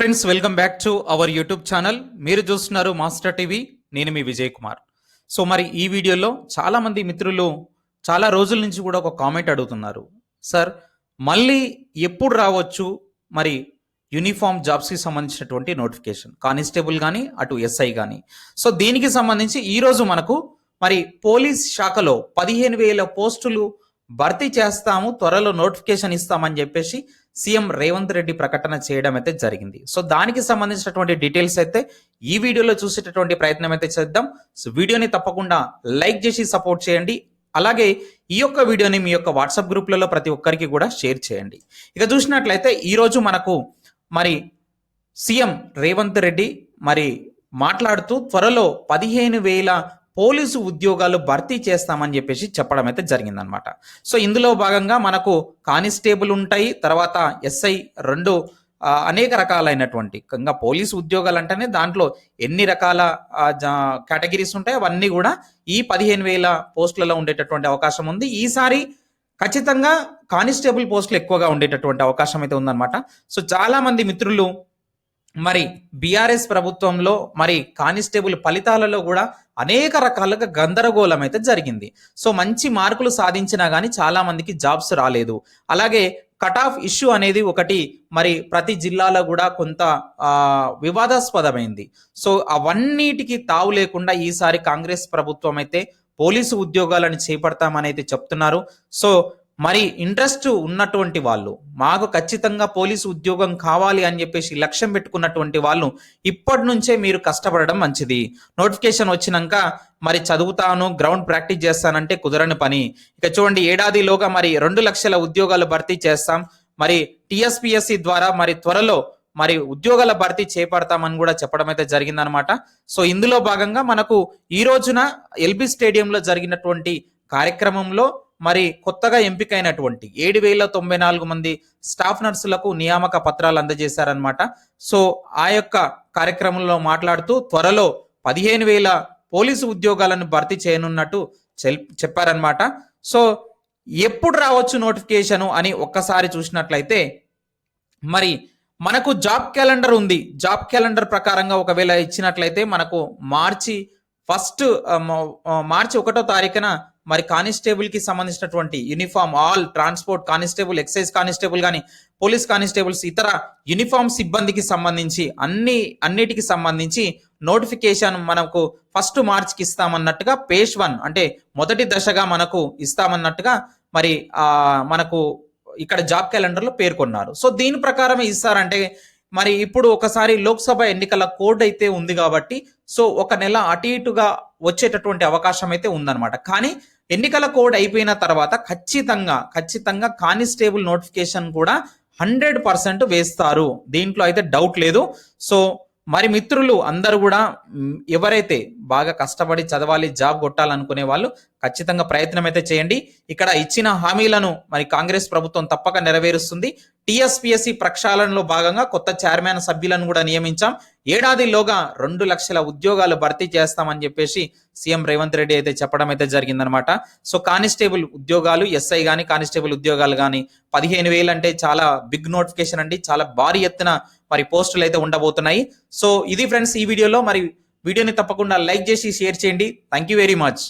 Friends welcome back to our YouTube channel మీరు చూస్తున్నారు master TV నేను మీ విజయ్ కుమార్. సో మరి ఈ వీడియోలో చాలామంది మిత్రులు చాలా రోజుల నుంచి కూడా ఒక కామెంట్ అడుగుతున్నారు. సార్ మళ్ళీ ఎప్పుడు రావచ్చు? మరి యూనిఫామ్ జాబ్స్కి సంబంధించినటువంటి నోటిఫికేషన్ కానిస్టేబుల్ కానీ అటు ఎస్ఐ కానీ సో దీనికి సంబంధించి ఈరోజు మనకు మరి పోలీస్ శాఖలో పదిహేను వేల పోస్టులు భర్తీ చేస్తాము త్వరలో నోటిఫికేషన్ ఇస్తామని చెప్పేసి సీఎం రేవంత్ రెడ్డి ప్రకటన చేయడం అయితే జరిగింది. సో దానికి సంబంధించినటువంటి డీటెయిల్స్ అయితే ఈ వీడియోలో చూసేటటువంటి ప్రయత్నం అయితే చేద్దాం. సో వీడియోని తప్పకుండా లైక్ చేసి సపోర్ట్ చేయండి. అలాగే ఈ యొక్క వీడియోని మీ యొక్క వాట్సాప్ గ్రూప్లలో ప్రతి ఒక్కరికి కూడా షేర్ చేయండి. ఇక చూసినట్లయితే ఈరోజు మనకు మరి సీఎం రేవంత్ రెడ్డి మరి మాట్లాడుతూ త్వరలో పదిహేను వేల పోలీసు ఉద్యోగాలు భర్తీ చేస్తామని చెప్పేసి చెప్పడం అయితే జరిగిందనమాట సో ఇందులో భాగంగా మనకు కానిస్టేబుల్ ఉంటాయి తర్వాత ఎస్ఐ రెండు అనేక రకాలైనటువంటి ఇంకా పోలీసు ఉద్యోగాలు అంటేనే దాంట్లో ఎన్ని రకాల కేటగిరీస్ ఉంటాయి అవన్నీ కూడా ఈ పదిహేను వేల పోస్టులలో ఉండేటటువంటి అవకాశం ఉంది. ఈసారి ఖచ్చితంగా కానిస్టేబుల్ పోస్టులు ఎక్కువగా ఉండేటటువంటి అవకాశం అయితే ఉందన్నమాట. సో చాలా మంది మిత్రులు మరి బీఆర్ఎస్ ప్రభుత్వంలో మరి కానిస్టేబుల్ ఫలితాలలో కూడా అనేక రకాలుగా గందరగోళం అయితే జరిగింది. సో మంచి మార్కులు సాధించినా కానీ చాలా మందికి జాబ్స్ రాలేదు. అలాగే కట్ ఆఫ్ ఇష్యూ అనేది ఒకటి మరి ప్రతి జిల్లాలో కూడా కొంత వివాదాస్పదమైంది. సో అవన్నిటికి తావు లేకుండా ఈసారి కాంగ్రెస్ ప్రభుత్వం అయితే పోలీసు ఉద్యోగాలను చేపడతామని అయితే చెప్తున్నారు. సో మరి ఇంట్రెస్ట్ ఉన్నటువంటి వాళ్ళు మాకు ఖచ్చితంగా పోలీసు ఉద్యోగం కావాలి అని చెప్పేసి లక్ష్యం పెట్టుకున్నటువంటి వాళ్ళు ఇప్పటి నుంచే మీరు కష్టపడడం మంచిది. నోటిఫికేషన్ వచ్చినాక మరి చదువుతాను గ్రౌండ్ ప్రాక్టీస్ చేస్తానంటే కుదరని పని. ఇక చూడండి ఏడాదిలోగా మరి రెండు లక్షల ఉద్యోగాలు భర్తీ చేస్తాం. మరి టిఎస్పిఎస్సి ద్వారా మరి త్వరలో మరి ఉద్యోగాల భర్తీ చేపడతామని కూడా చెప్పడం అయితే జరిగిందనమాట. సో ఇందులో భాగంగా మనకు ఈ రోజున ఎల్బి స్టేడియంలో జరిగినటువంటి కార్యక్రమంలో మరి కొత్తగా ఎంపికైనటువంటి ఏడు వేల తొంభై నాలుగు మంది స్టాఫ్ నర్సులకు నియామక పత్రాలు అందజేశారనమాట సో ఆ యొక్క కార్యక్రమంలో మాట్లాడుతూ త్వరలో పదిహేను వేల పోలీసు ఉద్యోగాలను భర్తీ చేయనున్నట్టు చెల్- చెప్పారనమాట సో ఎప్పుడు రావచ్చు నోటిఫికేషను అని ఒక్కసారి చూసినట్లయితే మరి మనకు జాబ్ క్యాలెండర్ ఉంది. జాబ్ క్యాలెండర్ ప్రకారంగా ఒకవేళ ఇచ్చినట్లయితే మనకు మార్చి ఫస్ట్ మార్చి ఒకటో తారీఖున మరి కానిస్టేబుల్కి సంబంధించినటువంటి uniform all transport constable excise constable కానీ పోలీస్ కానిస్టేబుల్స్ ఇతర యూనిఫామ్ సిబ్బందికి సంబంధించి అన్ని అన్నిటికి సంబంధించి నోటిఫికేషన్ మనకు ఫస్ట్ మార్చ్కి ఇస్తామన్నట్టుగా పేజ్ వన్ అంటే మొదటి దశగా మనకు ఇస్తామన్నట్టుగా మరి ఆ మనకు ఇక్కడ జాబ్ క్యాలెండర్లో పేర్కొన్నారు. సో దీని ప్రకారం ఇస్తారంటే మరి ఇప్పుడు ఒకసారి లోక్సభ ఎన్నికల కోడ్ అయితే ఉంది కాబట్టి సో ఒక నెల అటు ఇటుగా వచ్చేటటువంటి అవకాశం అయితే ఉందన్నమాట. కానీ ఎన్నికల కోడ్ అయిపోయిన తర్వాత ఖచ్చితంగా ఖచ్చితంగా కానిస్టేబుల్ నోటిఫికేషన్ కూడా హండ్రెడ్ పర్సెంట్ వేస్తారు. దీంట్లో అయితే డౌట్ లేదు. సో మరి మిత్రులు అందరూ కూడా ఎవరైతే బాగా కష్టపడి చదవాలి జాబ్ కొట్టాలనుకునే వాళ్ళు ఖచ్చితంగా ప్రయత్నం అయితే చేయండి. ఇక్కడ ఇచ్చిన హామీలను మరి కాంగ్రెస్ ప్రభుత్వం తప్పక నెరవేరుస్తుంది. టిఎస్పిఎస్సి ప్రక్షాళనలో భాగంగా కొత్త చైర్మన్ సభ్యులను కూడా నియమించాం. ఏడాదిలోగా రెండు లక్షల ఉద్యోగాలు భర్తీ చేస్తామని చెప్పేసి సీఎం రేవంత్ రెడ్డి అయితే చెప్పడం అయితే జరిగిందనమాట సో కానిస్టేబుల్ ఉద్యోగాలు ఎస్ఐ కానీ కానిస్టేబుల్ ఉద్యోగాలు కానీ పదిహేను వేలు అంటే చాలా బిగ్ నోటిఫికేషన్ అండి. చాలా భారీ ఎత్తున మరి పోస్టులు అయితే ఉండబోతున్నాయి. సో ఇది ఫ్రెండ్స్ ఈ వీడియోలో. మరి వీడియోని తప్పకుండా లైక్ చేసి షేర్ చేయండి. Thank you very much